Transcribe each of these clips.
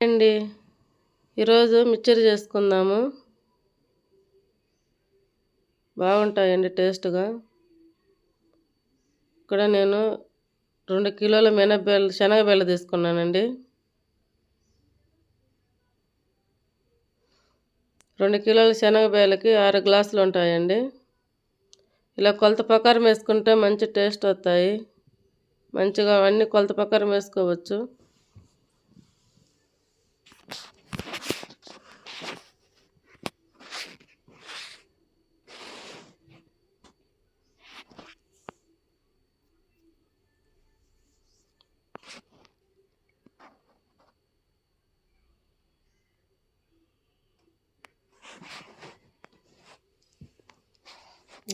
అండి. ఈరోజు మిక్చర్ చేసుకుందాము. బాగుంటాయండి టేస్ట్గా. ఇక్కడ నేను రెండు కిలోల మినపబెల్ల శనగబెల్ల తీసుకున్నానండి. రెండు కిలోల శనగబేలకి ఆరు గ్లాసులు ఉంటాయండి. ఇలా కొలత ప్రకారం వేసుకుంటే మంచి టేస్ట్ వస్తాయి. మంచిగా అన్నీ కొలత ప్రకారం వేసుకోవచ్చు.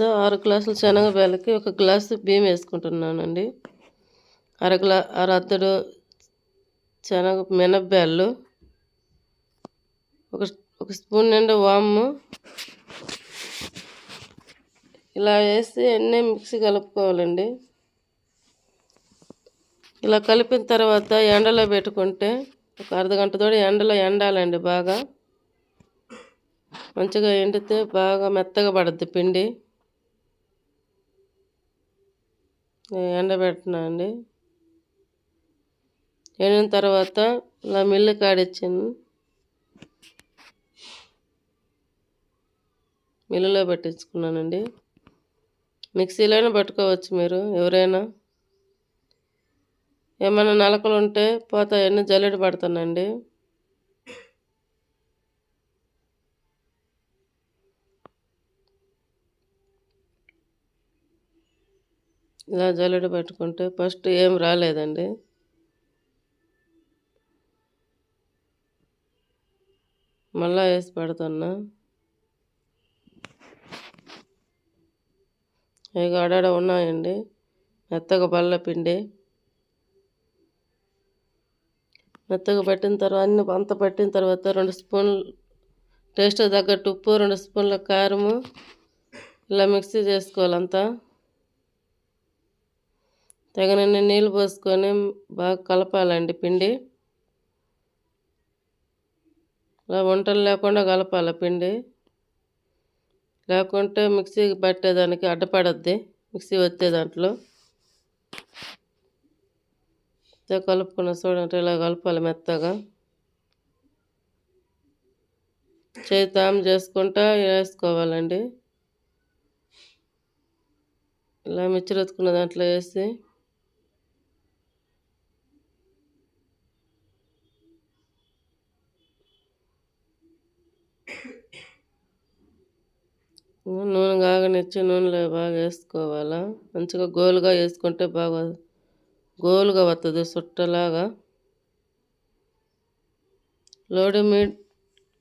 ఆరు గ్లాసులు శనగబేలకి ఒక గ్లాసు బియ్యం వేసుకుంటున్నానండి. అర గ్లా అర అద్దడు శనగ మినపబేళ్ళు ఒక ఒక స్పూన్ నిండా వాము. ఇలా వేసి అన్నీ మిక్సీ కలుపుకోవాలండి. ఇలా కలిపిన తర్వాత ఎండలో పెట్టుకుంటే ఒక అర్ధగంట తోడు ఎండలో ఎండాలండి బాగా. మంచిగా ఎండితే బాగా మెత్తగా పడుద్ది పిండి. ఎండబెట్టినా అండి. ఎండిన తర్వాత ఇలా మిల్లు కాడిచ్చాను మిల్లులో పట్టించుకున్నానండి. మిక్సీలోనే పట్టుకోవచ్చు మీరు ఎవరైనా. ఏమైనా నలకలు ఉంటే పోతాయన్నీ జల్లెడ పడుతానండి ఇలా జల్లెడ పెట్టుకుంటే ఫస్ట్ ఏం రాలేదండి. మళ్ళా వేసి పెడుతున్నా. ఇక అడాడ ఉన్నాయండి. మెత్తగా బల్ల పిండి. మెత్తగా పెట్టిన తర్వాత అన్ని అంత పెట్టిన తర్వాత రెండు స్పూన్లు టేస్ట్ తగ్గట్టు ఉప్పు రెండు స్పూన్ల కారము. ఇలా మిక్సీ చేసుకోవాలంతా. తగినన్ని నీళ్ళు పోసుకొని బాగా కలపాలండి పిండి. ఇలా వంటలు లేకుండా కలపాలి పిండి. లేకుంటే మిక్సీ పట్టేదానికి అడ్డపడద్ది మిక్సీ వచ్చే దాంట్లో. కలుపుకున్న చూడండి ఇలా కలపాలి మెత్తగా. చేతాం చేసుకుంటా వేసుకోవాలండి. ఇలా మిచ్చరెత్తుకున్న దాంట్లో వేసి నూనె కాగనిచ్చి నూనెలో బాగా వేసుకోవాలా? మంచిగా గోలుగా వేసుకుంటే బాగా గోలుగా వస్తుంది సుట్టలాగా. లోటు మీ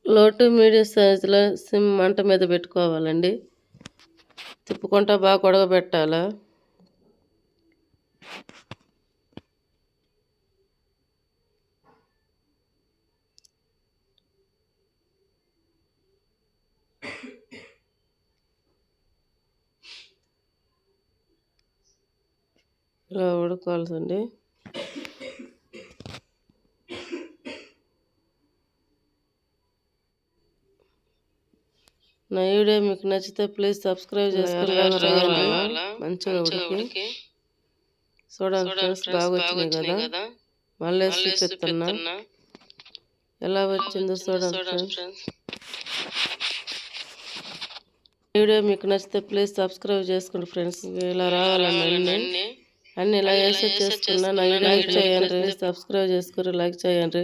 లోటు మీడియం సైజులో సిమ్ మంట మీద పెట్టుకోవాలండి. తిప్పుకుంటా బాగా కొడగబెట్టాలా? ఇలా ఉడకాల్సింది నా వీడియో మీకు నచ్చితే ప్లీజ్ సబ్స్క్రైబ్ చేసుకుని మంచిగా ఉడికి. చూడండి ఫ్రెండ్స్ బాగా వచ్చినాయి కదా. మళ్ళీ చూపిస్తున్నా ఎలా వచ్చిందో చూడండి ఫ్రెండ్స్. వీడియో మీకు నచ్చితే ప్లీజ్ సబ్స్క్రైబ్ చేసుకోండి ఫ్రెండ్స్ ఇలా రావాలండి అన్ని ఇలా వేసి చేసుకున్నా నా వీడియో లైక్ చేయండి. సబ్స్క్రైబ్ చేసుకుని లైక్ చేయండి.